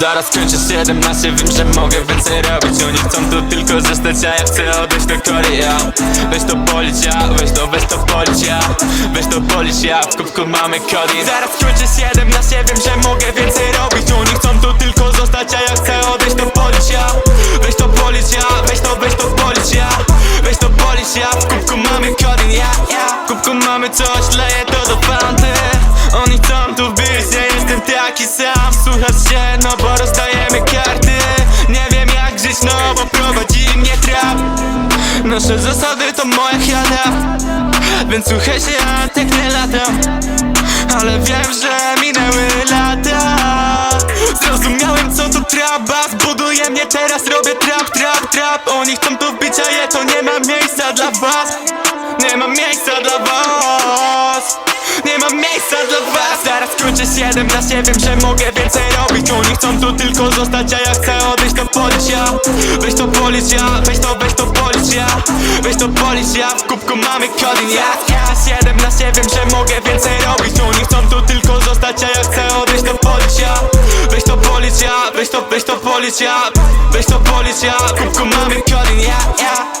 Zaraz kończę 17, wiem, że mogę więcej robić. Oni chcą tu tylko zostać, a ja chcę odejść do Korea. Weź to polić, ja, weź to, weź to polić, ja. Weź to polić, ja, w kubku mamy kodin. Zaraz kończę 17, wiem, że mogę więcej robić. Oni chcą tu tylko zostać, a ja chcę odejść do polić, ja. Weź to polić, ja, weź to, weź to polić, ja. Weź to polić, ja, w kubku mamy kodin, ja, ja. W kubku mamy coś, leję to do fanty Oni chcą tu być, no bo rozdajemy karty. Nie wiem jak żyć, no bo prowadzi mnie trap. Nasze zasady to moja chata Więc słuchaj się, ja tak nie latam Ale wiem, że minęły lata. Zrozumiałem co to trap. Bass Buduje mnie teraz, robię trap, trap, trap. Oni chcą tu wbić, a to nie ma miejsca dla was dla was Zaraz kończę 17, wiem, że mogę więcej robić. Oni chcą tu tylko zostać, a ja chcę odejść to policja. Weź to policja, weź to, weź to policja. Weź to policja, w kubku mamy kodin Ja, ja 17, wiem, że mogę więcej robić. Oni chcą tu tylko zostać, a ja chcę odejść to policja. Weź to policja, weź to, weź to policja. Weź to policja, w kubku mamy kodin Ja, ja